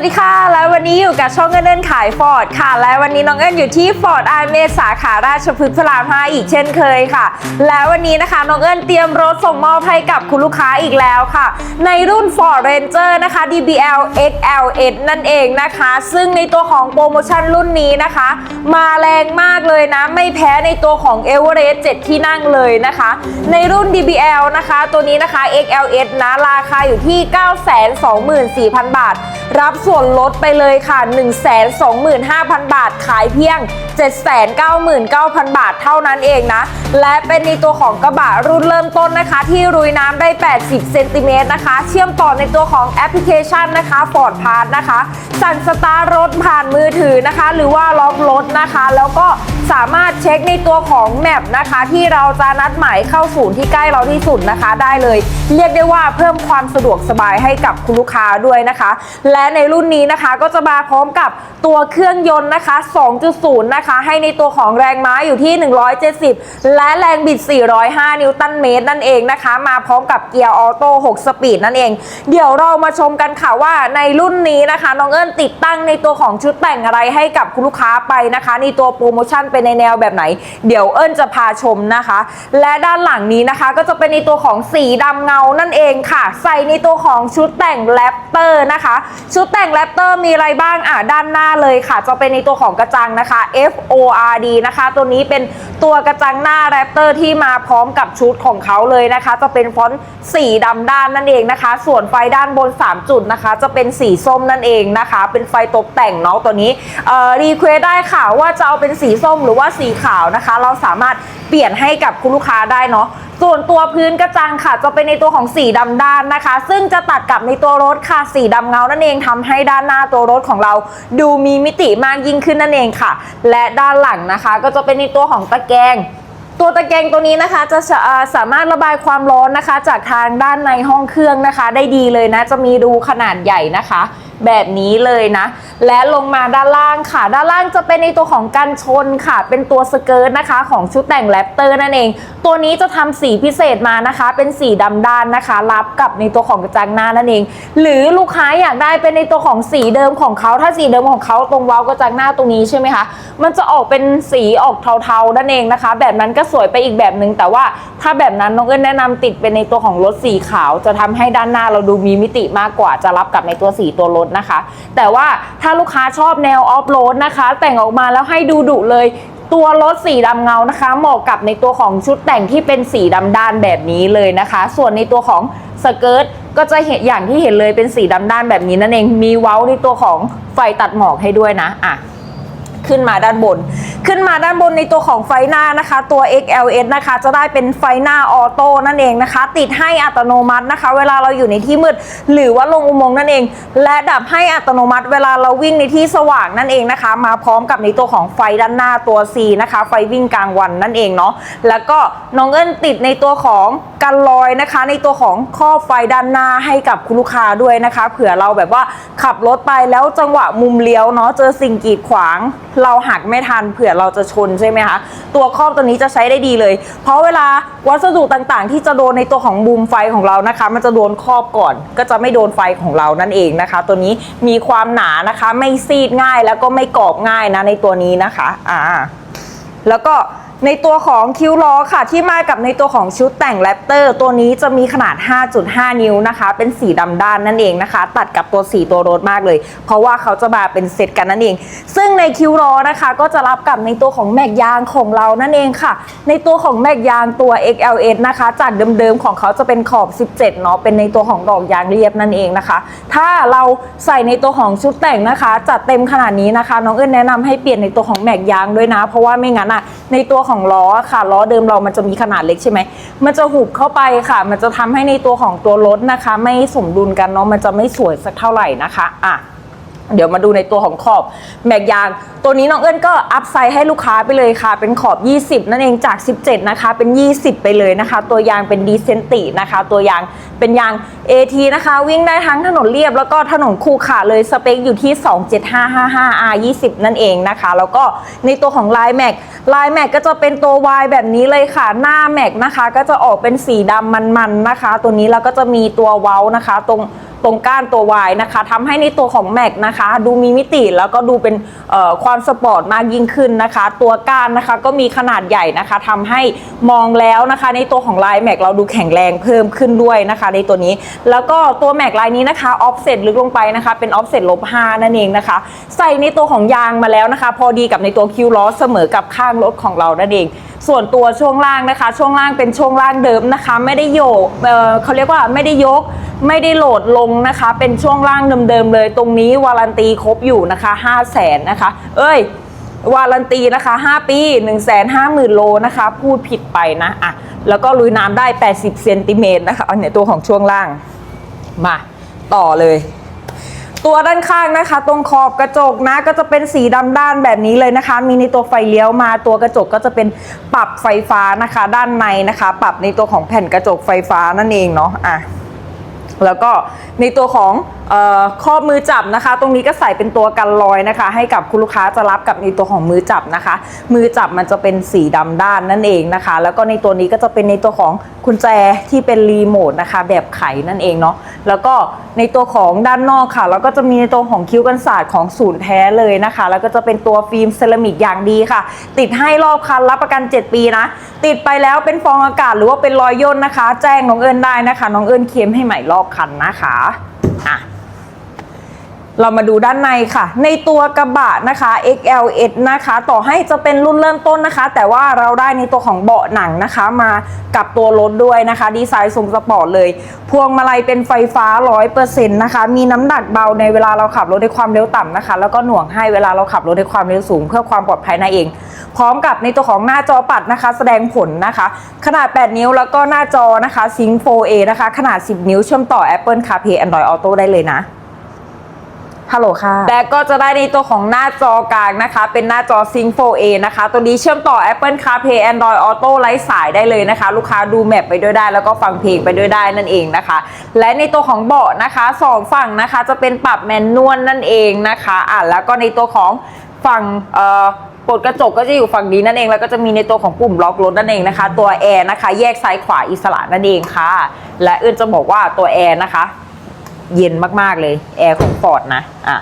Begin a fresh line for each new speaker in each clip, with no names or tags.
วัสดีค่ะ และวันนี้อยู่กับช่องเงินเดินขายฟอร์ดค่ะ และวันนี้น้องเอิญอยู่ที่ฟอร์ดอาร์เมสาขาราชพฤกษ์พระราม5อีกเช่นเคยค่ะ และวันนี้นะคะน้องเอิญเตรียมรถส่งมอบให้กับคุณลูกค้าอีกแล้วค่ะ ในรุ่น Ford Ranger นะคะ DBL XLS นั่นเองนะคะ ซึ่งในตัวของโปรโมชั่นรุ่นนี้นะคะ มาแรงมากเลยนะ ไม่แพ้ในตัวของ e v e r e s t 7 ที่นั่งเลยนะคะ ในรุ่น DBL นะคะ ตัวนี้นะคะ XLS นะราคาอยู่ที่ 924,000 บาท รับส่วนลดไปเลยค่ะ 125,000 บาท ขายเพียง 799,000 บาทเท่านั้นเองนะ และเป็นในตัวของกระบะรุ่นเริ่มต้นนะคะ ที่รุยน้ำได้ 80 เซนติเมตรนะคะ เชื่อมต่อในตัวของแอปพลิเคชันนะคะ Ford Pass นะคะ สั่งสตาร์รถผ่านมือถือนะคะ หรือว่าล็อกรถนะคะ แล้วก็สามารถเช็คในตัวของแมปนะคะ ที่เราจะนัดหมายเข้าศูนย์ที่ใกล้เราที่สุดนะคะ ได้เลย เรียกได้ว่าเพิ่มความสะดวกสบายให้กับคุณลูกค้าด้วยนะคะ และในรุ่นุ่นนี้นะคะ ก็จะมาพร้อมกับตัวเครื่องยนต์นะคะ 2.0 นะคะ ให้ในตัวของแรงม้าอยู่ที่ 170 และแรงบิด 405 นิวตันเมตรนั่นเองนะคะ มาพร้อมกับเกียร์ออโต้6สปีดนั่นเอง เดี๋ยวเรามาชมกันค่ะว่าในรุ่นนี้นะคะ น้องเอิญติดตั้งในตัวของชุดแต่งอะไรให้กับคุณลูกค้าไปนะคะในตัวโปรโมชั่นเป็นในแนวแบบไหน เดี๋ยวเอิญจะพาชมนะคะ และด้านหลังนี้นะคะ ก็จะเป็นในตัวของสีดำเงานั่นเองค่ะ ใส่ในตัวของชุดแต่งแรปเตอร์นะคะ ชุดแต่งแรปเตอร์มีอะไรบ้างอะด้านหน้าเลยค่ะ จะเป็นในตัวของกระจังนะคะ F O R D นะคะ ตัวนี้เป็นตัวกระจังหน้าแรปเตอร์ที่มาพร้อมกับชุดของเขาเลยนะคะ จะเป็นฟอนต์สีดำด้านนั่นเองนะคะ ส่วนไฟด้านบน 3 จุดนะคะ จะเป็นสีส้มนั่นเองนะคะ เป็นไฟตกแต่งเนาะตัวนี้เอ่อรีเควสได้ค่ะว่าจะเอาเป็นสีส้มหรือว่าสีขาวนะคะ เราสามารถเปลี่ยนให้กับคุณลูกค้าได้เนาะ ส่วนตัวพื้นกระจังค่ะ จะเป็นในตัวของสีดำด้านนะคะ ซึ่งจะตัดกับในตัวรถค่ะสีดำเงานั่นเองทำให้ด้านหน้าตัวรถของเรา ดูมีมิติมากยิ่งขึ้นนั่นเองค่ะ และด้านหลังนะคะ ก็จะเป็นในตัวของตะแกรงตัวตะแกรงตัวนี้นะคะจะสาอ่าสามารถระบายความร้อนนะคะ จากทางด้านในห้องเครื่องนะคะ ได้ดีเลยนะ จะมีรูขนาดใหญ่นะคะ แบบนี้เลยนะ และลงมาด้านล่างค่ะ ด้านล่างจะเป็นในตัวของกันชนค่ะ เป็นตัวสเกิร์ตนะคะ ของชุดแต่งแรปเตอร์นั่นเอง ตัวนี้จะทำสีพิเศษมานะคะ เป็นสีดำด้านนะคะ รับกับในตัวของกระจังหน้านั่นเอง หรือลูกค้าอยากได้เป็นในตัวของสีเดิมของเขาถ้าสีเดิมของเขาตรงเว้ากระจังหน้าตรงนี้ใช่ไหมคะ มันจะออกเป็นสีออกเทาๆนั่นเองนะคะ แบบนั้นก็สวยไปอีกแบบหนึ่งแต่ว่าถ้าแบบนั้นน้องเอิญแนะนำติดเป็นในตัวของรถสีขาว จะทำให้ด้านหน้าเราดูมีมิติมากกว่าจะรับกับในตัวสีตัวรถนะคะ แต่ว่าถ้าาลูกค้าชอบแนวออฟโรดนะคะ แต่งออกมาแล้วให้ดูดุเลยตัวรถสีดำเงานะคะ เหมาะกับในตัวของชุดแต่งที่เป็นสีดำด้านแบบนี้เลยนะคะ ส่วนในตัวของสเกิร์ตก็จะเห็นอย่างที่เห็นเลยเป็นสีดำด้านแบบนี้นั่นเองมีเว้าในตัวของไฟตัดหมอกให้ด้วยนะอะ ขึ้นมาด้านบน ขึ้นมาด้านบนในตัวของไฟหน้านะคะ ตัว XLS นะคะ จะได้เป็นไฟหน้าออโต้นั่นเองนะคะ ติดให้อัตโนมัตินะคะ เวลาเราอยู่ในที่มืด หรือว่าลงอุโมงค์นั่นเอง และดับให้อัตโนมัติ เวลาเราวิ่งในที่สว่างนั่นเองนะคะ มาพร้อมกับในตัวของไฟด้านหน้าตัว C นะคะ ไฟวิ่งกลางวันนั่นเองเนาะแล้วก็น้องเอิญติดในตัวของกันลอยนะคะ ในตัวของข้อบไฟด้านหน้าให้กับคุณลูกค้าด้วยนะคะ เผื่อเราแบบว่าขับรถไปแล้วจังหวะมุมเลี้ยวเนาะเจอสิ่งกีดขวางเราหักไม่ทันเผื่อเราจะชนใช่ไหมคะตัวครอบตัวนี้จะใช้ได้ดีเลย เพราะเวลาวัสดุต่างๆ ที่จะโดนในตัวของบูมไฟของเรานะคะ มันจะโดนครอบก่อน ก็จะไม่โดนไฟของเรานั่นเองนะคะ ตัวนี้มีความหนานะคะ ไม่ซีดง่ายแล้วก็ไม่กรอบง่ายนะในตัวนี้นะคะอ่าแล้วก็ ในตัวของคิ้วล้อค่ะ ที่มากับในตัวของชุดแต่งแรปเตอร์ตัวนี้จะมีขนาด 5.5 นิ้วนะคะ เป็นสีดำด้านนั่นเองนะคะ ตัดกับตัวสีตัวรถมากเลย เพราะว่าเขาจะมาเป็นเซตกันนั่นเอง ซึ่งในคิ้วล้อนะคะ ก็จะรับกับในตัวของแม็กยางของเรานั่นเองค่ะ ในตัวของแม็กยางตัว XLS นะคะ จากเดิมๆของเขาจะเป็นขอบ 17 เนาะเป็นในตัวของดอกยางเรียบนั่นเองนะคะ ถ้าเราใส่ในตัวของชุดแต่งนะคะจัดเต็มขนาดนี้นะคะ น้องเอิญแนะนำให้เปลี่ยนในตัวของแม็กยางด้วยนะ เพราะว่าไม่งั้นอะ ในตัวของล้อค่ะล้อเดิมเรามันจะมีขนาดเล็กใช่ไหมมันจะหุบเข้าไปค่ะ มันจะทำให้ในตัวของตัวรถนะคะ ไม่สมดุลกันเนาะมันจะไม่สวยสักเท่าไหร่นะคะอะ เดี๋ยวมาดูในตัวของขอบแมกยาง ตัวนี้น้องเอิญก็อัพไซด์ให้ลูกค้าไปเลยค่ะ เป็นขอบ 20 นั่นเองจาก 17 นะคะ เป็น 20 ไปเลยนะคะ ตัวยางเป็นดีเซนตินะคะ ตัวยางเป็นยาง AT นะคะ วิ่งได้ทั้งถนนเรียบ แล้วก็ถนนคู่ขาเลยสเปคอยู่ที่ 27555 R 20 นั่นเองนะคะ แล้วก็ในตัวของลายแม็กลายแม็กก็จะเป็นตัว Y แบบนี้เลยค่ะ หน้าแม็กนะคะ ก็จะออกเป็นสีดำมันๆนะคะ ตัวนี้แล้วก็จะมีตัวเว้านะคะ ตรง ตรงก้านตัว Y นะคะทำให้ในตัวของแม็กนะคะ ดูมีมิติแล้วก็ดูเป็นความสปอร์ตมากยิ่งขึ้นนะคะ ตัวก้านนะคะก็มีขนาดใหญ่นะคะทำให้มองแล้วนะคะ ในตัวของลายแม็กเราดูแข็งแรงเพิ่มขึ้นด้วยนะคะ ในตัวนี้ แล้วก็ตัวแม็กลายนี้นะคะออฟเซ็ตลึกลงไปนะคะ เป็นออฟเซ็ตลบ5นั่นเองนะคะ ใส่ในตัวของยางมาแล้วนะคะ พอดีกับในตัวคิวล้อเสมอกับข้างรถของเรานั่นเองส่วนตัวช่วงล่างนะคะ ช่วงล่างเป็นช่วงล่างเดิมนะคะ ไม่ได้โยกเอ่อเขาเรียกว่าไม่ได้ยก ไม่ได้โหลดลงนะคะ เป็นช่วงล่างเดิมๆเลย ตรงนี้วารันตีครบอยู่นะคะ 5 0 0แสนนะคะ เอ้ยวารันตีนะคะ 5 ปี 1 5 0 0 0 0 โลนะคะ พูดผิดไปนะอะแล้วก็ลุยน้ำได้ 80 เซนติเมตรนะคะอันเนี้ยตัวของช่วงล่างมาต่อเลย ตัวด้านข้างนะคะ ตรงขอบกระจกนะก็จะเป็นสีดำด้านแบบนี้เลยนะคะ มีในตัวไฟเลี้ยวมาตัวกระจกก็จะเป็นปรับไฟฟ้านะคะ ด้านในนะคะ ปรับในตัวของแผ่นกระจกไฟฟ้านั่นเองเนาะอะแล้วก็ในตัวของออข้อมือจับนะคะ ตรงนี้ก็ใส่เป็นตัวกันรอยนะคะ ให้กับคุณลูกค้าจะรับกับในตัวของมือจับนะคะ มือจับมันจะเป็นสีดำด้านนั่นเองนะคะ แล้วก็ในตัวนี้ก็จะเป็นในตัวของกุญแจที่เป็นรีโมทนะคะ แบบไขนั่นเองเนาะ แล้วก็ในตัวของด้านนอกค่ะ แล้วก็จะมีในตัวของคิ้วกันศาสตร์ของศูนย์แท้เลยนะคะ แล้วก็จะเป็นตัวฟิล์มเซรามิกอย่างดีค่ะ ติดให้รอบคันรับประกัน 7 ปีนะ ติดไปแล้วเป็นฟองอากาศหรือว่าเป็นรอยย่นนะคะ แจ้งน้องเอิญได้นะคะ น้องเอิญเค็มให้ใหม่รอบคันนะคะอะ เรามาดูด้านในค่ะ ในตัวกระบะนะคะ XLS นะคะ ต่อให้จะเป็นรุ่นเริ่มต้นนะคะ แต่ว่าเราได้ในตัวของเบาะหนังนะคะ มากับตัวรถด้วยนะคะ ดีไซน์ทรงสปอร์ตเลย พวงมาลัยเป็นไฟฟ้า 100%นะคะ มีน้ำหนักเบาในเวลาเราขับรถในความเร็วต่ำนะคะ แล้วก็หน่วงให้เวลาเราขับรถในความเร็วสูง เพื่อความปลอดภัยนั่นเอง พร้อมกับในตัวของหน้าจอปัดนะคะ แสดงผลนะคะ ขนาด 8 นิ้วแล้วก็หน้าจอนะคะ Sync 4A นะคะ ขนาด 10 นิ้วเชื่อมต่อ Apple CarPlay Android Auto ได้เลยนะ ฮัลโหลค่ะ และก็จะได้ในตัวของหน้าจอกลางนะคะ เป็นหน้าจอ Sync 4A นะคะ ตัวนี้เชื่อมต่อ Apple CarPlay Android Auto ไร้สายได้เลยนะคะ ลูกค้าดูแมปไปด้วยได้ แล้วก็ฟังเพลงไปด้วยได้นั่นเองนะคะ และในตัวของเบาะนะคะสองฝั่งนะคะ จะเป็นปรับแมนนวลนั่นเองนะคะอะแล้วก็ในตัวของฝั่งเอ่อปลดกระจกก็จะอยู่ฝั่งนี้นั่นเอง แล้วก็จะมีในตัวของปุ่มล็อกรถนั่นเองนะคะ ตัวแอร์นะคะ แยกซ้ายขวาอิสระนั่นเองค่ะ และเอื่นจะบอกว่าตัวแอร์นะคะ เย็นมากๆเลย แอร์ของฟอร์ดนะ อะ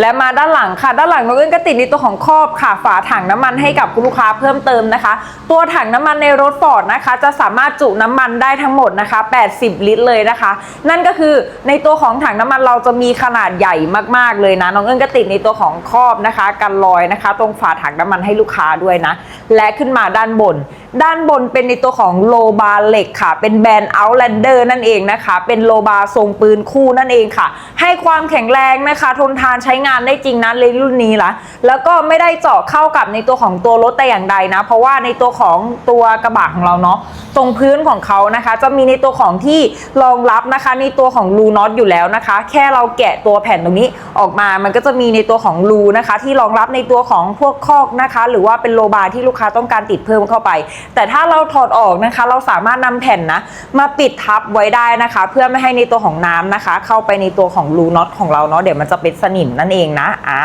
และมาด้านหลังค่ะ ด้านหลังน้องเอิ้นก็ติดในตัวของครอบค่ะ ฝาถังน้ำมันให้กับคุณลูกค้าเพิ่มเติมนะคะ ตัวถังน้ำมันในรถฟอร์ดนะคะ จะสามารถจุน้ำมันได้ทั้งหมดนะคะ 80 ลิตรเลยนะคะ นั่นก็คือในตัวของถังน้ำมันเราจะมีขนาดใหญ่มากๆเลยนะน้องเอิ้นก็ติดในตัวของครอบนะคะ กันรอยนะคะ ตรงฝาถังน้ำมันให้ลูกค้าด้วยนะ และขึ้นมาด้านบน ด้านบนเป็นในตัวของโลบาเหล็กค่ะ เป็นแบรนด์ Outlander นั่นเองนะคะ เป็นโลบาทรงปืนคู่นั่นเองค่ะ ให้ความแข็งแรงนะคะ ทนทานใช้งานได้จริงนะเลยรุ่นนี้ละแล้วก็ไม่ได้เจาะเข้ากับในตัวของตัวรถแต่อย่างใดนะ เพราะว่าในตัวของตัวกระบะของเราเนาะตรงพื้นของเขานะคะ จะมีในตัวของที่รองรับนะคะ ในตัวของรูน็อตอยู่แล้วนะคะ แค่เราแกะตัวแผ่นตรงนี้ออกมามันก็จะมีในตัวของรูนะคะ ที่รองรับในตัวของพวกคอกนะคะ หรือว่าเป็นโลบาร์ที่ลูกค้าต้องการติดเพิ่มเข้าไป แต่ถ้าเราถอดออกนะคะ เราสามารถนำแผ่นนะ มาปิดทับไว้ได้นะคะ เพื่อไม่ให้ในตัวของน้ำนะคะ เข้าไปในตัวของรูน็อตของเราเนาะเดี๋ยวมันจะเป็นสนิมนั่นเองนะอ่า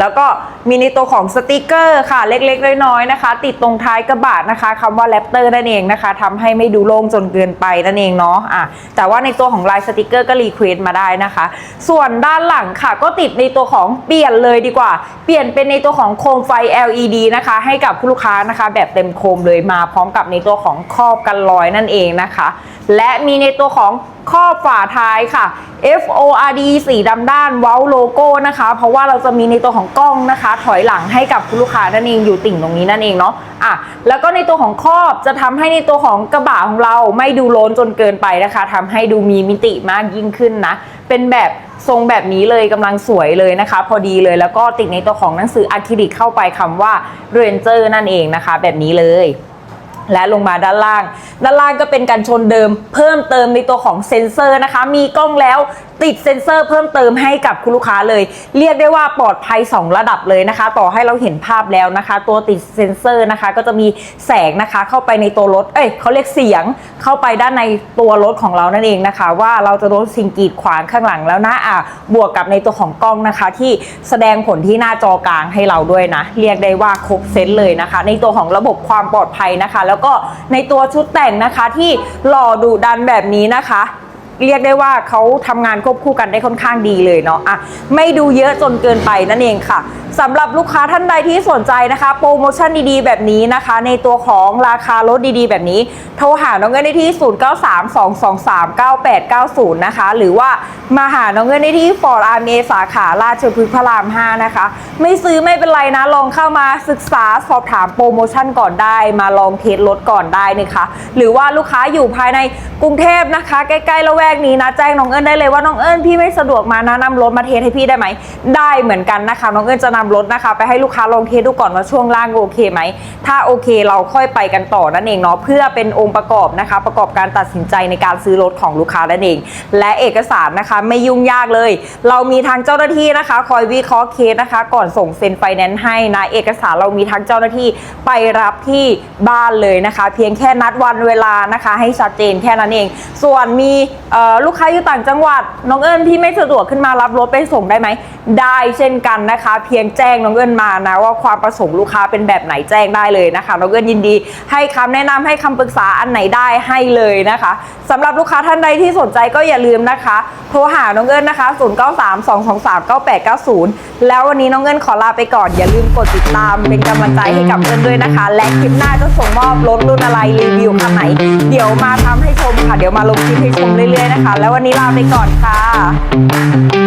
แล้วก็มีในตัวของสติกเกอร์ค่ะเล็กๆ น้อยๆนะคะ ติดตรงท้ายกระบะนะคะคำว่าแรปเตอร์นั่นเองนะคะทำให้ไม่ดูโล่งจนเกินไปนั่นเองเนาะอะแต่ว่าในตัวของลายสติกเกอร์ก็รีเควสมาได้นะคะ ส่วนด้านหลังค่ะ ก็ติดในตัวของเปลี่ยนเลยดีกว่า เปลี่ยนเป็นในตัวของโคมไฟ LED นะคะ ให้กับผู้ลูกค้านะคะ แบบเต็มโคมเลยมาพร้อมกับในตัวของครอบกันรอยนั่นเองนะคะและมีในตัวของครอบฝาท้ายค่ะ F O R D สีดำด้านเว้าโลโก้นะคะ เพราะว่าเราจะมีในตัวของกล้องนะคะ ถอยหลังให้กับคุณลูกค้านั่นเองอยู่ติ่งตรงนี้นั่นเองเนาะอะแล้วก็ในตัวของครอบจะทำให้ในตัวของกระบะของเราไม่ดูโล้นจนเกินไปนะคะทำให้ดูมีมิติมากยิ่งขึ้นนะ เป็นแบบทรงแบบนี้เลยกำลังสวยเลยนะคะ พอดีเลยแล้วก็ติดในตัวของหนังสืออะคริลิกเข้าไปคำว่า Ranger นั่นเองนะคะ แบบนี้เลย และลงมาด้านล่าง ด้านล่างก็เป็นกันชนเดิม เพิ่มเติมในตัวของเซ็นเซอร์นะคะ มีกล้องแล้ว ติดเซ็นเซอร์เพิ่มเติมให้กับคุณลูกค้าเลย เรียกได้ว่าปลอดภัย 2 ระดับเลยนะคะ ต่อให้เราเห็นภาพแล้วนะคะ ตัวติดเซ็นเซอร์นะคะ ก็จะมีแสงนะคะเข้าไปในตัวรถ เอ้ยเขาเรียกเสียงเข้าไปด้านในตัวรถของเรานั่นเองนะคะ ว่าเราจะโดนสิ่งกีดขวางข้างหลังแล้วนะอะบวกกับในตัวของกล้องนะคะ ที่แสดงผลที่หน้าจอกลางให้เราด้วยนะ เรียกได้ว่าครบเซตเลยนะคะ ในตัวของระบบความปลอดภัยนะคะ แล้วก็ในตัวชุดแต่งนะคะที่หล่อดุดันแบบนี้นะคะ เรียกได้ว่าเขาทำงานควบคู่กันได้ค่อนข้างดีเลยเนาะอะไม่ดูเยอะจนเกินไปนั่นเองค่ะสำหรับลูกค้าท่านใดที่สนใจนะคะ โปรโมชั่นดีๆ แบบนี้นะคะ ในตัวของราคารถดีๆ แบบนี้ โทรหาน้องเงินได้ที่ 0932239890 นะคะ หรือว่ามาหาน้องเงินได้ที่ฟอร์ดอาร์เมสาขาราชพฤกษ์พระราม 5 นะคะ ไม่ซื้อไม่เป็นไรนะลองเข้ามาศึกษาสอบถามโปรโมชั่นก่อนได้ มาลองเทสรถก่อนได้นะคะ หรือว่าลูกค้าอยู่ภายในกรุงเทพนะคะ ใกล้ๆละแวกนี้นะแจ้งน้องเอิญได้เลยว่าน้องเอิญพี่ไม่สะดวกมานะนำรถมาเทสให้พี่ได้ไหมได้เหมือนกันนะคะ น้องเอิญจะนำรถนะคะ ไปให้ลูกค้าลองเทสดูก่อนว่าช่วงล่างโอเคไหมถ้าโอเคเราค่อยไปกันต่อนั่นเองเนาะเพื่อเป็นองค์ประกอบนะคะ ประกอบการตัดสินใจในการซื้อรถของลูกค้านั่นเอง และเอกสารนะคะไม่ยุ่งยากเลย เรามีทางเจ้าหน้าที่นะคะ คอยวิเคราะห์เคสนะคะ ก่อนส่งเซ็นไฟแนนซ์ให้นะเอกสารเรามีทางเจ้าหน้าที่ไปรับที่บ้านเลยนะคะ เพียงแค่นัดวันเวลานะคะ ให้ชัดเจนแค่นั้นเอง ส่วนมีลูกค้าอยู่ต่างจังหวัดน้องเอิญพี่ไม่สะดวกขึ้นมารับรถไปส่งได้ไหมได้เช่นกันนะคะ เพียงแจ้งน้องเอิญมานะว่าความประสงค์ลูกค้าเป็นแบบไหนแจ้งได้เลยนะคะน้องเอิญยินดี ให้คำแนะนำให้คำปรึกษาอันไหนได้ให้เลยนะคะสำหรับลูกค้าท่านใดที่สนใจก็อย่าลืมนะคะ โทรหาน้องเอิญนะคะ 0932239890 แล้ววันนี้น้องเอิญขอลาไปก่อน อย่าลืมกดติดตามเป็นกำลังใจให้กับเอิญด้วยนะคะ และคลิปหน้าจะส่งมอบรถรุ่นอะไรรีวิวคันไหน เดี๋ยวมาทำให้ชมค่ะ เดี๋ยวมาลงคลิปให้ชมเรื่อยยนะคะ แล้ววันนี้ลาไปก่อนค่ะ